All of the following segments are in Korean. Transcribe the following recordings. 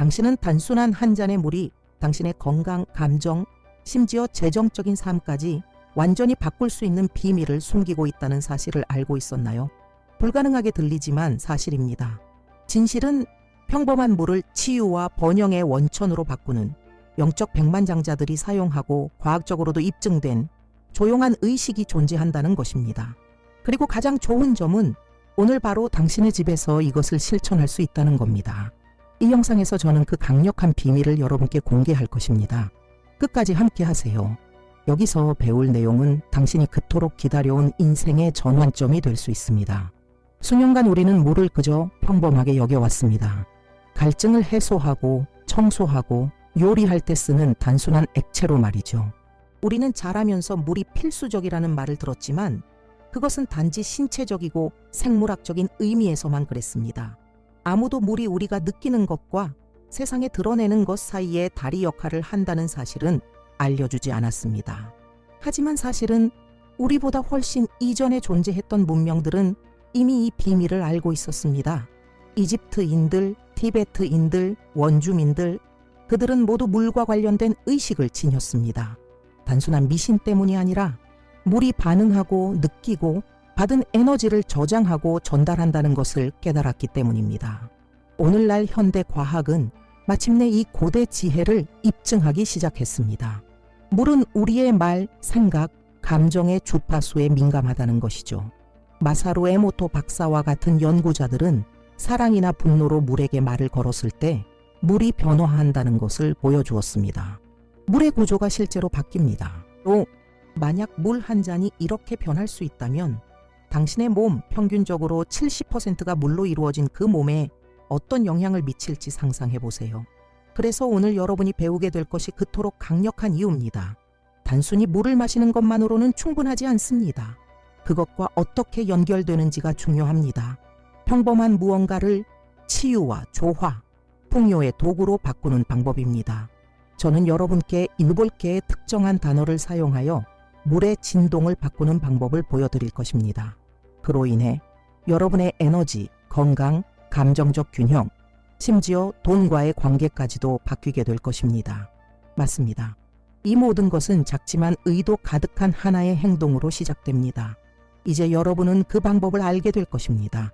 당신은 단순한 한 잔의 물이 당신의 건강, 감정, 심지어 재정적인 삶까지 완전히 바꿀 수 있는 비밀을 숨기고 있다는 사실을 알고 있었나요? 불가능하게 들리지만 사실입니다. 진실은 평범한 물을 치유와 번영의 원천으로 바꾸는 영적 백만장자들이 사용하고 과학적으로도 입증된 조용한 의식이 존재한다는 것입니다. 그리고 가장 좋은 점은 오늘 바로 당신의 집에서 이것을 실천할 수 있다는 겁니다. 이 영상에서 저는 그 강력한 비밀을 여러분께 공개할 것입니다. 끝까지 함께 하세요. 여기서 배울 내용은 당신이 그토록 기다려온 인생의 전환점이 될 수 있습니다. 수년간 우리는 물을 그저 평범하게 여겨왔습니다. 갈증을 해소하고 청소하고 요리할 때 쓰는 단순한 액체로 말이죠. 우리는 자라면서 물이 필수적이라는 말을 들었지만 그것은 단지 신체적이고 생물학적인 의미에서만 그랬습니다. 아무도 물이 우리가 느끼는 것과 세상에 드러내는 것 사이에 다리 역할을 한다는 사실은 알려주지 않았습니다. 하지만 사실은 우리보다 훨씬 이전에 존재했던 문명들은 이미 이 비밀을 알고 있었습니다. 이집트인들, 티베트인들, 원주민들, 그들은 모두 물과 관련된 의식을 지녔습니다. 단순한 미신 때문이 아니라 물이 반응하고 느끼고 받은 에너지를 저장하고 전달한다는 것을 깨달았기 때문입니다. 오늘날 현대 과학은 마침내 이 고대 지혜를 입증하기 시작했습니다. 물은 우리의 말, 생각, 감정의 주파수에 민감하다는 것이죠. 마사루 에모토 박사와 같은 연구자들은 사랑이나 분노로 물에게 말을 걸었을 때 물이 변화한다는 것을 보여주었습니다. 물의 구조가 실제로 바뀝니다. 또 만약 물 한 잔이 이렇게 변할 수 있다면 당신의 몸 평균적으로 70%가 물로 이루어진 그 몸에 어떤 영향을 미칠지 상상해 보세요. 그래서 오늘 여러분이 배우게 될 것이 그토록 강력한 이유입니다. 단순히 물을 마시는 것만으로는 충분하지 않습니다. 그것과 어떻게 연결되는지가 중요합니다. 평범한 무언가를 치유와 조화, 풍요의 도구로 바꾸는 방법입니다. 저는 여러분께 일곱 개의 특정한 단어를 사용하여 물의 진동을 바꾸는 방법을 보여드릴 것입니다. 그로 인해 여러분의 에너지, 건강, 감정적 균형, 심지어 돈과의 관계까지도 바뀌게 될 것입니다. 맞습니다. 이 모든 것은 작지만 의도 가득한 하나의 행동으로 시작됩니다. 이제 여러분은 그 방법을 알게 될 것입니다.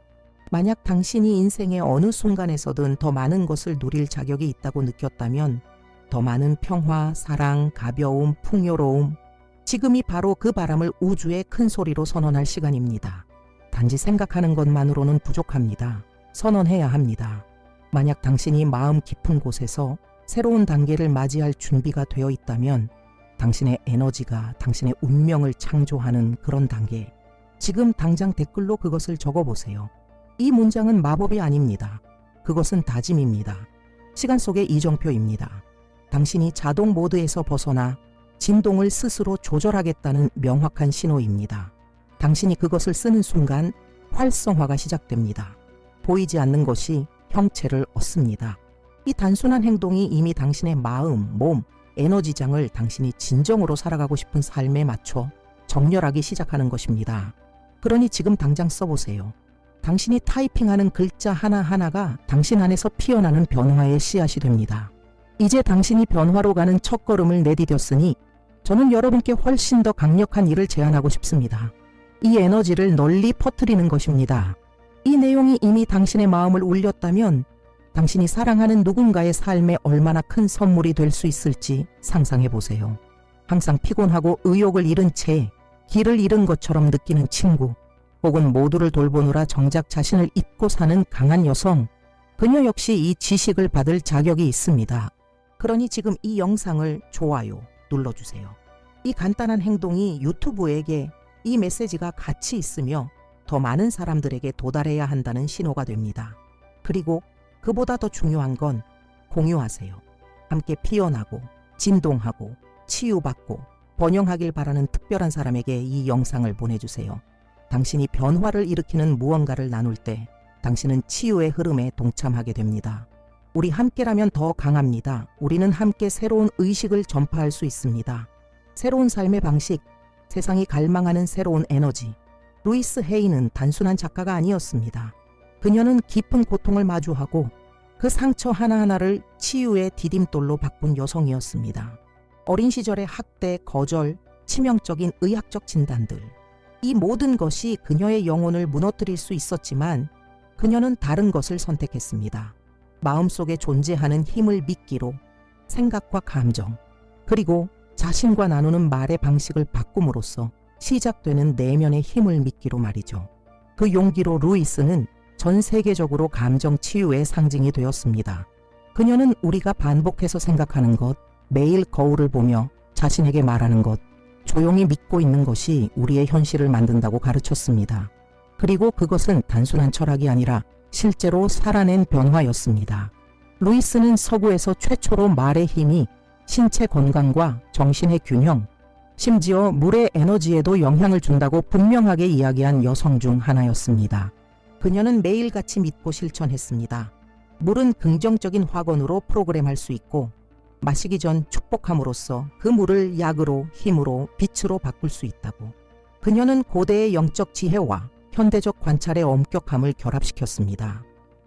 만약 당신이 인생의 어느 순간에서든 더 많은 것을 누릴 자격이 있다고 느꼈다면 더 많은 평화, 사랑, 가벼움, 풍요로움, 지금이 바로 그 바람을 우주의 큰 소리로 선언할 시간입니다. 단지 생각하는 것만으로는 부족합니다. 선언해야 합니다. 만약 당신이 마음 깊은 곳에서 새로운 단계를 맞이할 준비가 되어 있다면 당신의 에너지가 당신의 운명을 창조하는 그런 단계. 지금 당장 댓글로 그것을 적어보세요. 이 문장은 마법이 아닙니다. 그것은 다짐입니다. 시간 속의 이정표입니다. 당신이 자동 모드에서 벗어나 진동을 스스로 조절하겠다는 명확한 신호입니다. 당신이 그것을 쓰는 순간 활성화가 시작됩니다. 보이지 않는 것이 형체를 얻습니다. 이 단순한 행동이 이미 당신의 마음, 몸, 에너지장을 당신이 진정으로 살아가고 싶은 삶에 맞춰 정렬하기 시작하는 것입니다. 그러니 지금 당장 써보세요. 당신이 타이핑하는 글자 하나하나가 당신 안에서 피어나는 변화의 씨앗이 됩니다. 이제 당신이 변화로 가는 첫걸음을 내디뎠으니 저는 여러분께 훨씬 더 강력한 일을 제안하고 싶습니다. 이 에너지를 널리 퍼뜨리는 것입니다. 이 내용이 이미 당신의 마음을 울렸다면 당신이 사랑하는 누군가의 삶에 얼마나 큰 선물이 될 수 있을지 상상해 보세요. 항상 피곤하고 의욕을 잃은 채 길을 잃은 것처럼 느끼는 친구, 혹은 모두를 돌보느라 정작 자신을 잊고 사는 강한 여성, 그녀 역시 이 지식을 받을 자격이 있습니다. 그러니 지금 이 영상을 좋아요 눌러주세요. 이 간단한 행동이 유튜브에게 이 메시지가 같이 있으며 더 많은 사람들에게 도달해야 한다는 신호가 됩니다. 그리고 그보다 더 중요한 건 공유하세요. 함께 피어나고 진동하고 치유받고 번영하길 바라는 특별한 사람에게 이 영상을 보내주세요. 당신이 변화를 일으키는 무언가를 나눌 때 당신은 치유의 흐름에 동참하게 됩니다. 우리 함께라면 더 강합니다. 우리는 함께 새로운 의식을 전파할 수 있습니다. 새로운 삶의 방식, 세상이 갈망하는 새로운 에너지. 루이스 헤이는 단순한 작가가 아니었습니다. 그녀는 깊은 고통을 마주하고 그 상처 하나하나를 치유의 디딤돌로 바꾼 여성이었습니다. 어린 시절의 학대, 거절, 치명적인 의학적 진단들. 이 모든 것이 그녀의 영혼을 무너뜨릴 수 있었지만 그녀는 다른 것을 선택했습니다. 마음속에 존재하는 힘을 믿기로 생각과 감정, 그리고 자신과 나누는 말의 방식을 바꿈으로써 시작되는 내면의 힘을 믿기로 말이죠. 그 용기로 루이스는 전 세계적으로 감정 치유의 상징이 되었습니다. 그녀는 우리가 반복해서 생각하는 것, 매일 거울을 보며 자신에게 말하는 것, 조용히 믿고 있는 것이 우리의 현실을 만든다고 가르쳤습니다. 그리고 그것은 단순한 철학이 아니라 실제로 살아낸 변화였습니다. 루이스는 서구에서 최초로 말의 힘이 신체 건강과 정신의 균형, 심지어 물의 에너지에도 영향을 준다고 분명하게 이야기한 여성 중 하나였습니다. 그녀는 매일같이 믿고 실천했습니다. 물은 긍정적인 확언으로 프로그램할 수 있고 마시기 전 축복함으로써 그 물을 약으로 힘으로 빛으로 바꿀 수 있다고. 그녀는 고대의 영적 지혜와 현대적 관찰의 엄격함을 결합시켰습니다.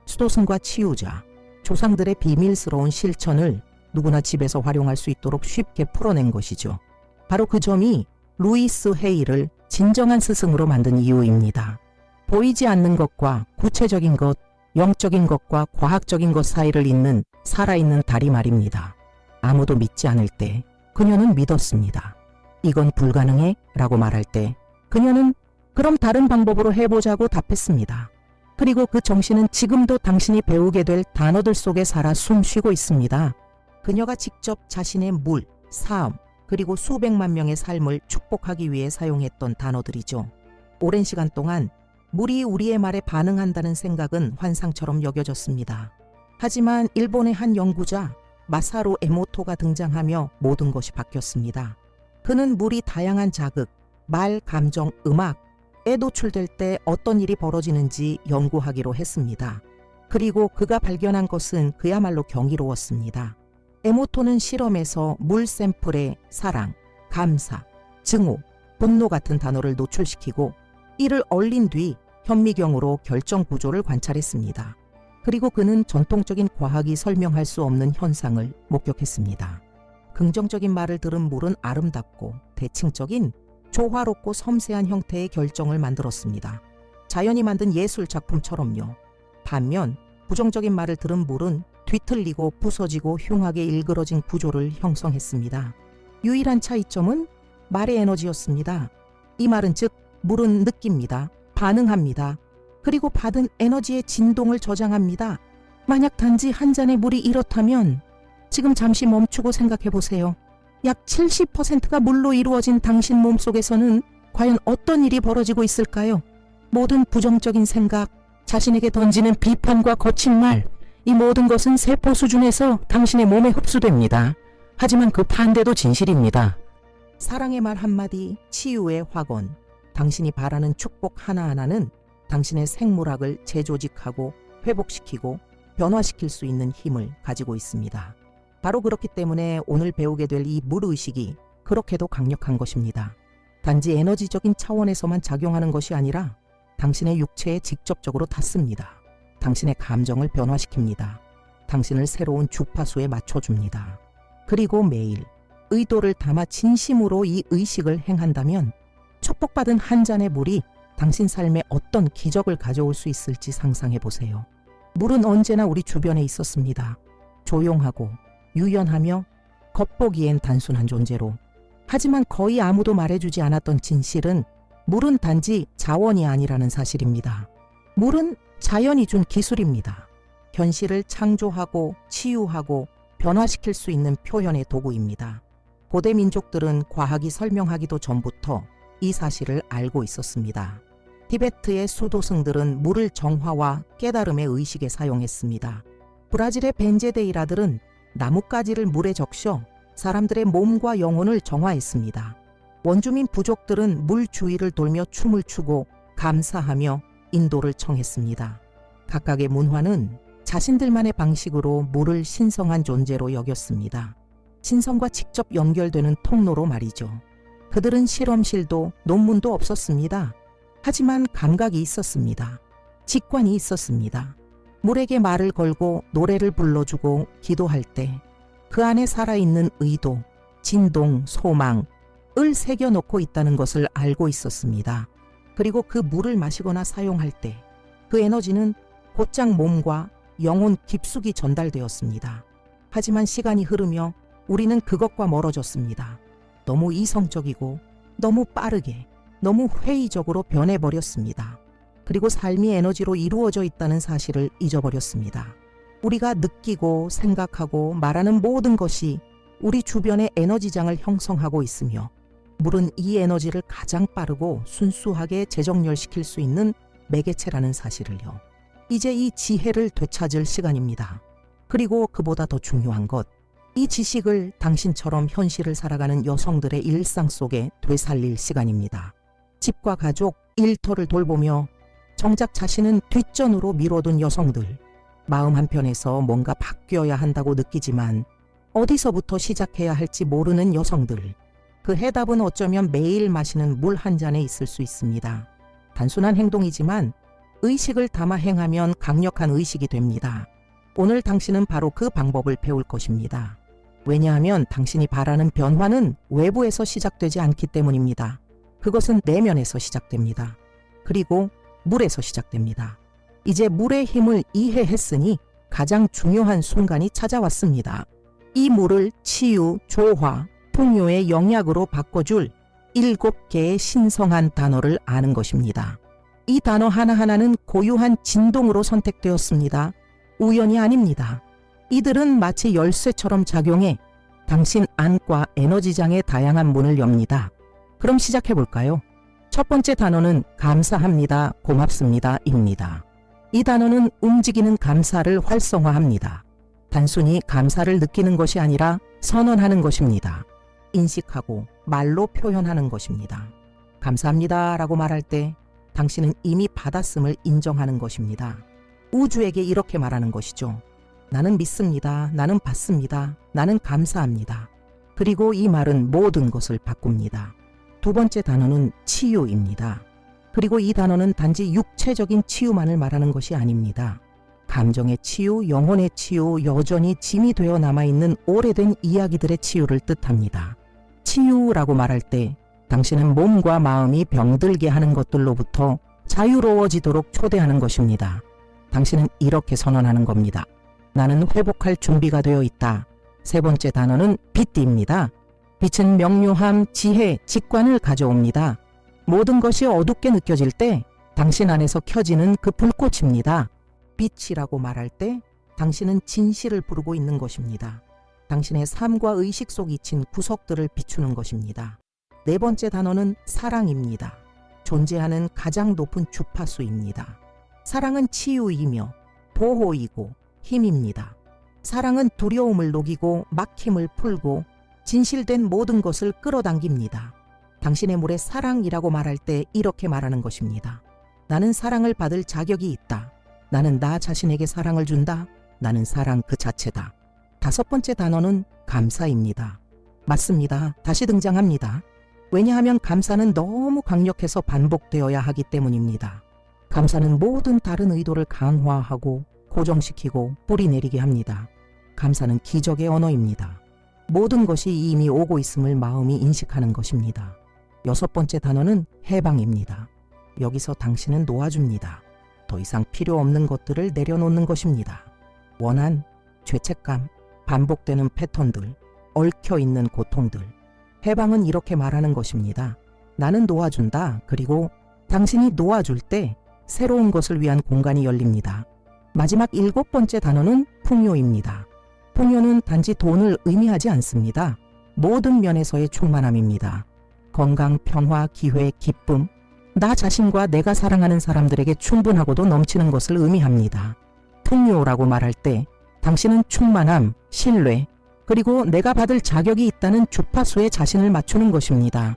수도승과 치유자, 조상들의 비밀스러운 실천을 누구나 집에서 활용할 수 있도록 쉽게 풀어낸 것이죠. 바로 그 점이 루이스 헤이를 진정한 스승으로 만든 이유입니다. 보이지 않는 것과 구체적인 것, 영적인 것과 과학적인 것 사이를 잇는 살아있는 다리 말입니다. 아무도 믿지 않을 때 그녀는 믿었습니다. 이건 불가능해? 라고 말할 때 그녀는 그럼 다른 방법으로 해보자고 답했습니다. 그리고 그 정신은 지금도 당신이 배우게 될 단어들 속에 살아 숨쉬고 있습니다. 그녀가 직접 자신의 물, 삶, 그리고 수백만 명의 삶을 축복하기 위해 사용했던 단어들이죠. 오랜 시간 동안 물이 우리의 말에 반응한다는 생각은 환상처럼 여겨졌습니다. 하지만 일본의 한 연구자 마사루 에모토가 등장하며 모든 것이 바뀌었습니다. 그는 물이 다양한 자극, 말, 감정, 음악에 노출될 때 어떤 일이 벌어지는지 연구하기로 했습니다. 그리고 그가 발견한 것은 그야말로 경이로웠습니다. 에모토는 실험에서 물 샘플에 사랑, 감사, 증오, 분노 같은 단어를 노출시키고 이를 얼린 뒤 현미경으로 결정 구조를 관찰했습니다. 그리고 그는 전통적인 과학이 설명할 수 없는 현상을 목격했습니다. 긍정적인 말을 들은 물은 아름답고 대칭적인 조화롭고 섬세한 형태의 결정을 만들었습니다. 자연이 만든 예술 작품처럼요. 반면 부정적인 말을 들은 물은 뒤틀리고 부서지고 흉하게 일그러진 구조를 형성했습니다. 유일한 차이점은 말의 에너지였습니다. 이 말은 즉 물은 느낍니다. 반응합니다. 그리고 받은 에너지의 진동을 저장합니다. 만약 단지 한 잔의 물이 이렇다면 지금 잠시 멈추고 생각해 보세요. 약 70%가 물로 이루어진 당신 몸 속에서는 과연 어떤 일이 벌어지고 있을까요? 모든 부정적인 생각, 자신에게 던지는 비판과 거친 말, 이 모든 것은 세포 수준에서 당신의 몸에 흡수됩니다. 하지만 그 반대도 진실입니다. 사랑의 말 한마디, 치유의 확언, 당신이 바라는 축복 하나하나는 당신의 생물학을 재조직하고 회복시키고 변화시킬 수 있는 힘을 가지고 있습니다. 바로 그렇기 때문에 오늘 배우게 될 이 물의식이 그렇게도 강력한 것입니다. 단지 에너지적인 차원에서만 작용하는 것이 아니라 당신의 육체에 직접적으로 닿습니다. 당신의 감정을 변화시킵니다. 당신을 새로운 주파수에 맞춰줍니다. 그리고 매일 의도를 담아 진심으로 이 의식을 행한다면 축복받은 한 잔의 물이 당신 삶에 어떤 기적을 가져올 수 있을지 상상해 보세요. 물은 언제나 우리 주변에 있었습니다. 조용하고 유연하며 겉보기엔 단순한 존재로. 하지만 거의 아무도 말해주지 않았던 진실은 물은 단지 자원이 아니라는 사실입니다. 물은 자연이 준 기술입니다. 현실을 창조하고 치유하고 변화시킬 수 있는 표현의 도구입니다. 고대 민족들은 과학이 설명하기도 전부터 이 사실을 알고 있었습니다. 티베트의 수도승들은 물을 정화와 깨달음의 의식에 사용했습니다. 브라질의 벤제데이라들은 나뭇가지를 물에 적셔 사람들의 몸과 영혼을 정화했습니다. 원주민 부족들은 물 주위를 돌며 춤을 추고 감사하며 인도를 청했습니다. 각각의 문화는 자신들만의 방식으로 물을 신성한 존재로 여겼습니다. 신성과 직접 연결되는 통로로 말이죠. 그들은 실험실도 논문도 없었습니다. 하지만 감각이 있었습니다. 직관이 있었습니다. 물에게 말을 걸고 노래를 불러주고 기도할 때 그 안에 살아있는 의도, 진동, 소망, 을 새겨놓고 있다는 것을 알고 있었습니다. 그리고 그 물을 마시거나 사용할 때 그 에너지는 곧장 몸과 영혼 깊숙이 전달되었습니다. 하지만 시간이 흐르며 우리는 그것과 멀어졌습니다. 너무 이성적이고 너무 빠르게 너무 회의적으로 변해버렸습니다. 그리고 삶이 에너지로 이루어져 있다는 사실을 잊어버렸습니다. 우리가 느끼고 생각하고 말하는 모든 것이 우리 주변의 에너지장을 형성하고 있으며 물은 이 에너지를 가장 빠르고 순수하게 재정렬시킬 수 있는 매개체라는 사실을요. 이제 이 지혜를 되찾을 시간입니다. 그리고 그보다 더 중요한 것, 이 지식을 당신처럼 현실을 살아가는 여성들의 일상 속에 되살릴 시간입니다. 집과 가족, 일터를 돌보며 정작 자신은 뒷전으로 미뤄둔 여성들, 마음 한편에서 뭔가 바뀌어야 한다고 느끼지만 어디서부터 시작해야 할지 모르는 여성들, 그 해답은 어쩌면 매일 마시는 물 한 잔에 있을 수 있습니다. 단순한 행동이지만 의식을 담아 행하면 강력한 의식이 됩니다. 오늘 당신은 바로 그 방법을 배울 것입니다. 왜냐하면 당신이 바라는 변화는 외부에서 시작되지 않기 때문입니다. 그것은 내면에서 시작됩니다. 그리고 물에서 시작됩니다. 이제 물의 힘을 이해했으니 가장 중요한 순간이 찾아왔습니다. 이 물을 치유, 조화, 풍요의 영약으로 바꿔줄 일곱 개의 신성한 단어를 아는 것입니다. 이 단어 하나하나는 고유한 진동으로 선택되었습니다. 우연이 아닙니다. 이들은 마치 열쇠처럼 작용해 당신 안과 에너지장의 다양한 문을 엽니다. 그럼 시작해 볼까요? 첫 번째 단어는 감사합니다, 고맙습니다, 입니다. 이 단어는 움직이는 감사를 활성화합니다. 단순히 감사를 느끼는 것이 아니라 선언하는 것입니다. 인식하고 말로 표현하는 것입니다. 감사합니다 라고 말할 때 당신은 이미 받았음을 인정하는 것입니다. 우주에게 이렇게 말하는 것이죠. 나는 믿습니다. 나는 받습니다. 나는 감사합니다. 그리고 이 말은 모든 것을 바꿉니다. 두 번째 단어는 치유입니다. 그리고 이 단어는 단지 육체적인 치유만을 말하는 것이 아닙니다. 감정의 치유, 영혼의 치유, 여전히 짐이 되어 남아있는 오래된 이야기들의 치유를 뜻합니다. 치유라고 말할 때 당신은 몸과 마음이 병들게 하는 것들로부터 자유로워지도록 초대하는 것입니다. 당신은 이렇게 선언하는 겁니다. 나는 회복할 준비가 되어 있다. 세 번째 단어는 빛입니다. 빛은 명료함, 지혜, 직관을 가져옵니다. 모든 것이 어둡게 느껴질 때 당신 안에서 켜지는 그 불꽃입니다. 빛이라고 말할 때 당신은 진실을 부르고 있는 것입니다. 당신의 삶과 의식 속 잊힌 구석들을 비추는 것입니다. 네 번째 단어는 사랑입니다. 존재하는 가장 높은 주파수입니다. 사랑은 치유이며 보호이고 힘입니다. 사랑은 두려움을 녹이고 막힘을 풀고 진실된 모든 것을 끌어당깁니다. 당신의 물에 사랑이라고 말할 때 이렇게 말하는 것입니다. 나는 사랑을 받을 자격이 있다. 나는 나 자신에게 사랑을 준다. 나는 사랑 그 자체다. 다섯 번째 단어는 감사입니다. 맞습니다. 다시 등장합니다. 왜냐하면 감사는 너무 강력해서 반복되어야 하기 때문입니다. 감사는 모든 다른 의도를 강화하고 고정시키고 뿌리내리게 합니다. 감사는 기적의 언어입니다. 모든 것이 이미 오고 있음을 마음이 인식하는 것입니다. 여섯 번째 단어는 해방입니다. 여기서 당신은 놓아줍니다. 더 이상 필요 없는 것들을 내려놓는 것입니다. 원한, 죄책감, 반복되는 패턴들, 얽혀 있는 고통들. 해방은 이렇게 말하는 것입니다. 나는 놓아준다. 그리고 당신이 놓아줄 때 새로운 것을 위한 공간이 열립니다. 마지막 일곱 번째 단어는 풍요입니다. 풍요는 단지 돈을 의미하지 않습니다. 모든 면에서의 충만함입니다. 건강, 평화, 기회, 기쁨, 나 자신과 내가 사랑하는 사람들에게 충분하고도 넘치는 것을 의미합니다. 풍요라고 말할 때 당신은 충만함, 신뢰, 그리고 내가 받을 자격이 있다는 주파수에 자신을 맞추는 것입니다.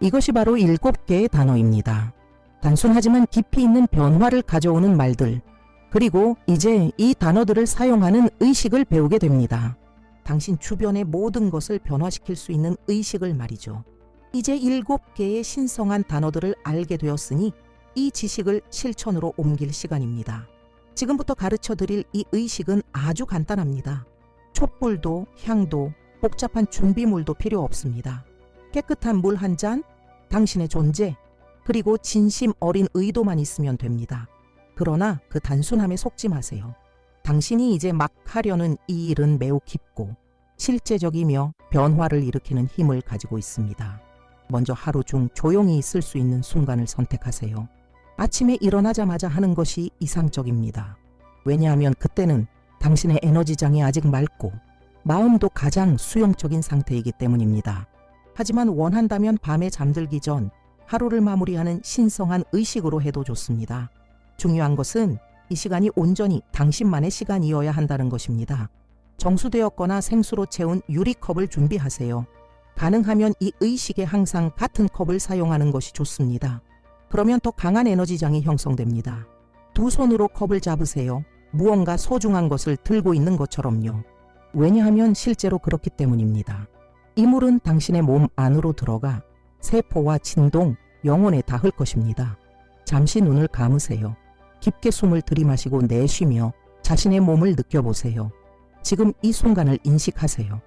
이것이 바로 일곱 개의 단어입니다. 단순하지만 깊이 있는 변화를 가져오는 말들, 그리고 이제 이 단어들을 사용하는 의식을 배우게 됩니다. 당신 주변의 모든 것을 변화시킬 수 있는 의식을 말이죠. 이제 일곱 개의 신성한 단어들을 알게 되었으니 이 지식을 실천으로 옮길 시간입니다. 지금부터 가르쳐 드릴 이 의식은 아주 간단합니다. 촛불도 향도 복잡한 준비물도 필요 없습니다. 깨끗한 물 한 잔, 당신의 존재, 그리고 진심 어린 의도만 있으면 됩니다. 그러나 그 단순함에 속지 마세요. 당신이 이제 막 하려는 이 일은 매우 깊고 실제적이며 변화를 일으키는 힘을 가지고 있습니다. 먼저 하루 중 조용히 있을 수 있는 순간을 선택하세요. 아침에 일어나자마자 하는 것이 이상적입니다. 왜냐하면 그때는 당신의 에너지장이 아직 맑고 마음도 가장 수용적인 상태이기 때문입니다. 하지만 원한다면 밤에 잠들기 전 하루를 마무리하는 신성한 의식으로 해도 좋습니다. 중요한 것은 이 시간이 온전히 당신만의 시간이어야 한다는 것입니다. 정수되었거나 생수로 채운 유리컵을 준비하세요. 가능하면 이 의식에 항상 같은 컵을 사용하는 것이 좋습니다. 그러면 더 강한 에너지장이 형성됩니다. 두 손으로 컵을 잡으세요. 무언가 소중한 것을 들고 있는 것처럼요. 왜냐하면 실제로 그렇기 때문입니다. 이 물은 당신의 몸 안으로 들어가 세포와 진동, 영혼에 닿을 것입니다. 잠시 눈을 감으세요. 깊게 숨을 들이마시고 내쉬며 자신의 몸을 느껴보세요. 지금 이 순간을 인식하세요.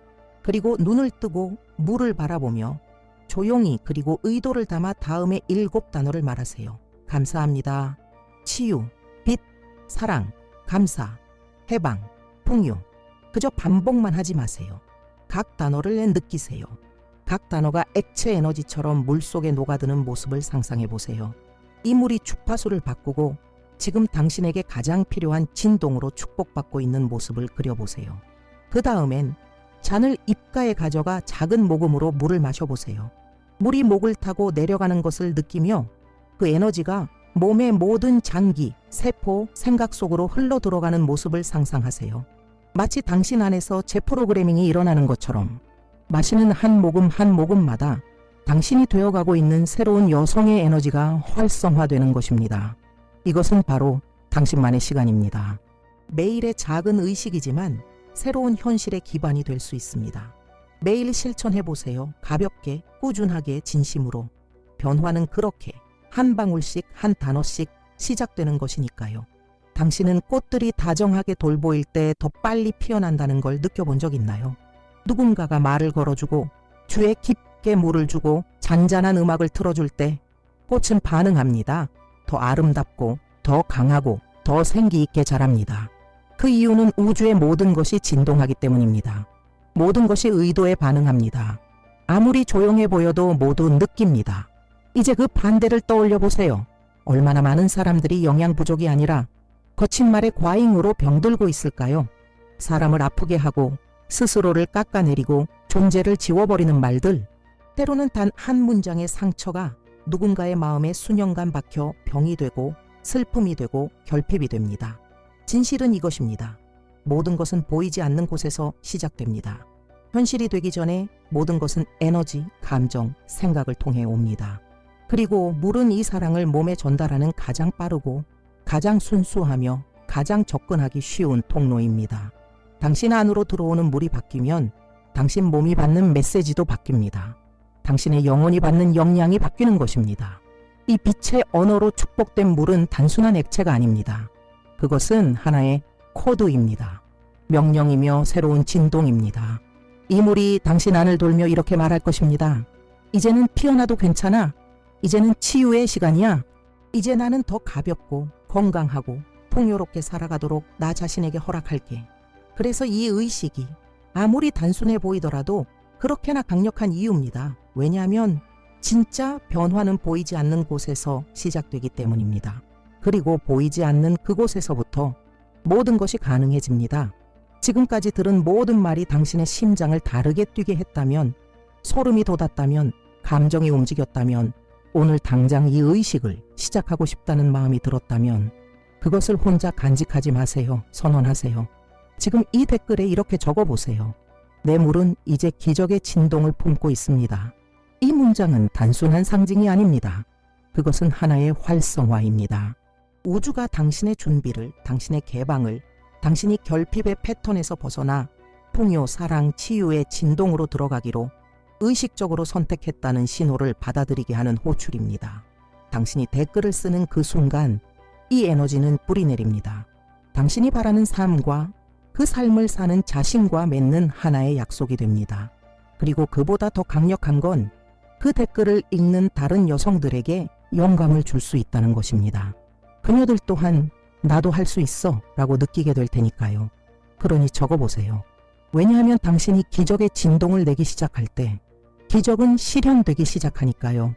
그리고 눈을 뜨고 물을 바라보며 조용히 그리고 의도를 담아 다음의 일곱 단어를 말하세요. 감사합니다. 치유, 빛, 사랑, 감사, 해방, 풍요. 그저 반복만 하지 마세요. 각 단어를 느끼세요. 각 단어가 액체 에너지처럼 물 속에 녹아드는 모습을 상상해 보세요. 이 물이 주파수를 바꾸고 지금 당신에게 가장 필요한 진동으로 축복받고 있는 모습을 그려보세요. 그 다음엔 잔을 입가에 가져가 작은 모금으로 물을 마셔보세요. 물이 목을 타고 내려가는 것을 느끼며 그 에너지가 몸의 모든 장기, 세포, 생각 속으로 흘러 들어가는 모습을 상상하세요. 마치 당신 안에서 재프로그래밍이 일어나는 것처럼 마시는 한 모금 한 모금마다 당신이 되어가고 있는 새로운 여성의 에너지가 활성화되는 것입니다. 이것은 바로 당신만의 시간입니다. 매일의 작은 의식이지만 새로운 현실의 기반이 될 수 있습니다. 매일 실천해 보세요. 가볍게, 꾸준하게, 진심으로. 변화는 그렇게 한 방울씩, 한 단어씩 시작되는 것이니까요. 당신은 꽃들이 다정하게 돌보일 때 더 빨리 피어난다는 걸 느껴본 적 있나요? 누군가가 말을 걸어주고 주에 깊게 물을 주고 잔잔한 음악을 틀어줄 때 꽃은 반응합니다. 더 아름답고 더 강하고 더 생기 있게 자랍니다. 그 이유는 우주의 모든 것이 진동하기 때문입니다. 모든 것이 의도에 반응합니다. 아무리 조용해 보여도 모두 느낍니다. 이제 그 반대를 떠올려 보세요. 얼마나 많은 사람들이 영양 부족이 아니라 거친 말의 과잉으로 병들고 있을까요? 사람을 아프게 하고 스스로를 깎아내리고 존재를 지워버리는 말들. 때로는 단 한 문장의 상처가 누군가의 마음에 수년간 박혀 병이 되고 슬픔이 되고 결핍이 됩니다. 진실은 이것입니다. 모든 것은 보이지 않는 곳에서 시작됩니다. 현실이 되기 전에 모든 것은 에너지, 감정, 생각을 통해 옵니다. 그리고 물은 이 사랑을 몸에 전달하는 가장 빠르고 가장 순수하며 가장 접근하기 쉬운 통로입니다. 당신 안으로 들어오는 물이 바뀌면 당신 몸이 받는 메시지도 바뀝니다. 당신의 영혼이 받는 영향이 바뀌는 것입니다. 이 빛의 언어로 축복된 물은 단순한 액체가 아닙니다. 그것은 하나의 코드입니다. 명령이며 새로운 진동입니다. 이 물이 당신 안을 돌며 이렇게 말할 것입니다. 이제는 피어나도 괜찮아. 이제는 치유의 시간이야. 이제 나는 더 가볍고 건강하고 풍요롭게 살아가도록 나 자신에게 허락할게. 그래서 이 의식이 아무리 단순해 보이더라도 그렇게나 강력한 이유입니다. 왜냐하면 진짜 변화는 보이지 않는 곳에서 시작되기 때문입니다. 그리고 보이지 않는 그곳에서부터 모든 것이 가능해집니다. 지금까지 들은 모든 말이 당신의 심장을 다르게 뛰게 했다면, 소름이 돋았다면, 감정이 움직였다면, 오늘 당장 이 의식을 시작하고 싶다는 마음이 들었다면, 그것을 혼자 간직하지 마세요. 선언하세요. 지금 이 댓글에 이렇게 적어보세요. 내 물은 이제 기적의 진동을 품고 있습니다. 이 문장은 단순한 상징이 아닙니다. 그것은 하나의 활성화입니다. 우주가 당신의 준비를, 당신의 개방을, 당신이 결핍의 패턴에서 벗어나 풍요, 사랑, 치유의 진동으로 들어가기로 의식적으로 선택했다는 신호를 받아들이게 하는 호출입니다. 당신이 댓글을 쓰는 그 순간 이 에너지는 뿌리 내립니다. 당신이 바라는 삶과 그 삶을 사는 자신과 맺는 하나의 약속이 됩니다. 그리고 그보다 더 강력한 건 그 댓글을 읽는 다른 여성들에게 영감을 줄 수 있다는 것입니다. 그녀들 또한 나도 할 수 있어 라고 느끼게 될 테니까요. 그러니 적어보세요. 왜냐하면 당신이 기적의 진동을 내기 시작할 때 기적은 실현되기 시작하니까요.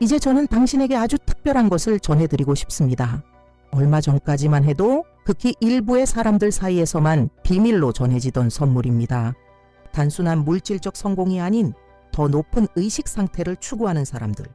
이제 저는 당신에게 아주 특별한 것을 전해드리고 싶습니다. 얼마 전까지만 해도 극히 일부의 사람들 사이에서만 비밀로 전해지던 선물입니다. 단순한 물질적 성공이 아닌 더 높은 의식 상태를 추구하는 사람들.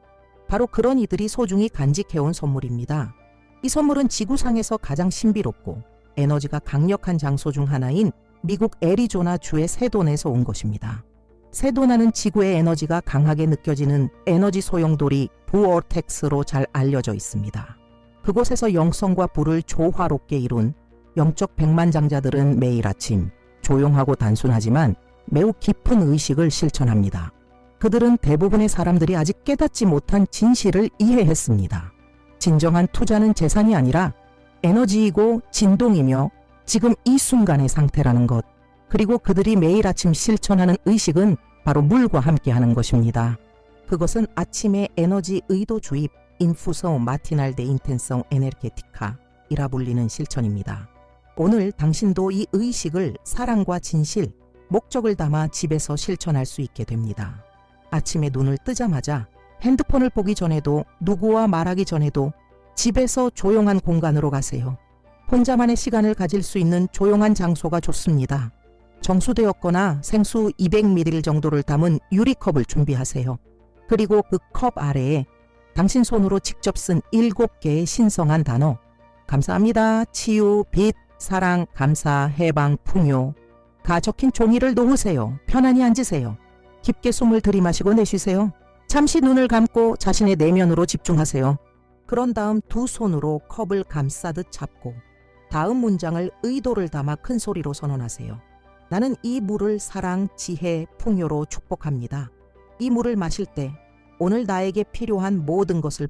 바로 그런 이들이 소중히 간직해온 선물입니다. 이 선물은 지구상에서 가장 신비롭고 에너지가 강력한 장소 중 하나인 미국 애리조나 주의 세돈에서 온 것입니다. 세도나는 지구의 에너지가 강하게 느껴지는 에너지 소용돌이 부어텍스로 잘 알려져 있습니다. 그곳에서 영성과 불을 조화롭게 이룬 영적 백만장자들은 매일 아침 조용하고 단순하지만 매우 깊은 의식을 실천합니다. 그들은 대부분의 사람들이 아직 깨닫지 못한 진실을 이해했습니다. 진정한 투자는 재산이 아니라 에너지이고 진동이며 지금 이 순간의 상태라는 것. 그리고 그들이 매일 아침 실천하는 의식은 바로 물과 함께 하는 것입니다. 그것은 아침의 에너지 의도 주입, 인푸소 마티날 데 인텐성 에네르게티카이라 불리는 실천입니다. 오늘 당신도 이 의식을 사랑과 진실, 목적을 담아 집에서 실천할 수 있게 됩니다. 아침에 눈을 뜨자마자 핸드폰을 보기 전에도 누구와 말하기 전에도 집에서 조용한 공간으로 가세요. 혼자만의 시간을 가질 수 있는 조용한 장소가 좋습니다. 정수되었거나 생수 200ml 정도를 담은 유리컵을 준비하세요. 그리고 그 컵 아래에 당신 손으로 직접 쓴 7개의 신성한 단어 감사합니다, 치유, 빛, 사랑, 감사, 해방, 풍요 가 적힌 종이를 놓으세요. 편안히 앉으세요. 깊게 숨을 들이마시고 내쉬세요. 잠시 눈을 감고 자신의 내면으로 집중하세요. 그런 다음 두 손으로 컵을 감싸듯 잡고 다음 문장을 의도를 담아 큰 소리로 선언하세요. 나는 이 물을 사랑, 지혜, 풍요로 축복합니다. 이 물을 마실 때 오늘 나에게 필요한 모든 것을